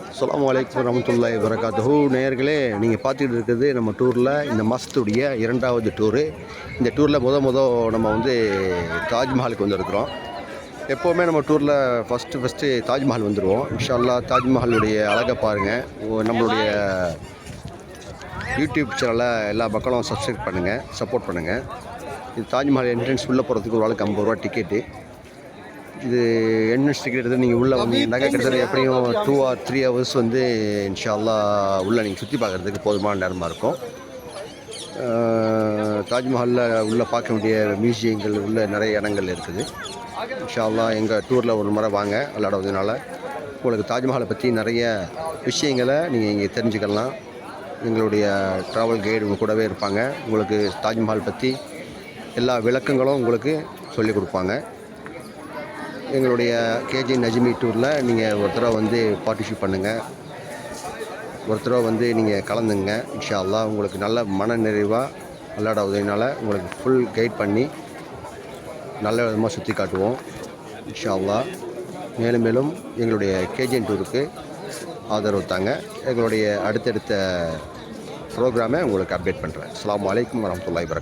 அஸ்ஸலாமு வலைக்கம் ரமத்துல்லாய் வரகாத்தூ நேர்களே நீங்கள் பார்த்துக்கிட்டு இருக்கிறது நம்ம டூரில் இந்த மாதத்துடைய இரண்டாவது டூரு. இந்த டூரில் முத முத நம்ம வந்து தாஜ்மஹாலுக்கு வந்திருக்கிறோம். எப்போவுமே நம்ம டூரில் ஃபஸ்ட்டு ஃபஸ்ட்டு தாஜ்மஹால் வந்துடுவோம் இன்ஷால்லா தாஜ்மஹாலுடைய அழகை பாருங்கள் நம்மளுடைய யூடியூப் சேனலை எல்லா மக்களும் சப்ஸ்கிரைப் பண்ணுங்கள் சப்போர்ட் பண்ணுங்கள் இது தாஜ்மஹால் என்ட்ரன்ஸ் உள்ளே போகிறதுக்கு ஒரு ஆளுக்கு ஐம்பது ரூபா டிக்கெட்டு இது என்ட்ரன்ஸ் டிக்கெட் எடுத்து நீங்கள் உள்ளே வந்தீங்கன்னாக்கா கிட்டத்தட்ட எப்படியும் டூ ஆர் த்ரீ ஹவர்ஸ் வந்து இன்ஷா அல்லாஹ் உள்ளே நீங்கள் சுற்றி பார்க்குறதுக்கு போதுமான நேரமாக இருக்கும். தாஜ்மஹாலில் உள்ளே பார்க்க வேண்டிய மியூசியங்கள் உள்ள நிறைய இடங்கள் இருக்குது. இன்ஷா அல்லாஹ் எங்கள் டூரில் ஒரு முறை வாங்க விளையாடுவதனால உங்களுக்கு தாஜ்மஹாலை பற்றி நிறைய விஷயங்களை நீங்கள் இங்கே தெரிஞ்சுக்கலாம். எங்களுடைய ட்ராவல் கைடு உங்கள் கூடவே இருப்பாங்க. உங்களுக்கு தாஜ்மஹால் பற்றி எல்லா விளக்கங்களும் உங்களுக்கு சொல்லிக் கொடுப்பாங்க. எங்களுடைய கேஜி நஜ்மி டூரில் நீங்கள் ஒரு தடவை வந்து பார்ட்டிசிபேட் பண்ணுங்கள் ஒரு தடவை வந்து நீங்கள் கலந்துங்க. இன்ஷா அல்லாஹ் உங்களுக்கு நல்ல மன நிறைவாக விளையாட உதவினால உங்களுக்கு ஃபுல் கைட் பண்ணி நல்ல விதமாக சுற்றி காட்டுவோம். இன்ஷா அல்லாஹ் மேலும் மேலும் எங்களுடைய கேஜிஎன் டூருக்கு ஆதரவு தாங்க. எங்களுடைய அடுத்தடுத்த ப்ரோக்ராமை உங்களுக்கு அப்டேட் பண்ணுறேன் அஸ்ஸலாமு வலைக்கம் வரமத்துல்லாய் வரகாத்துஹு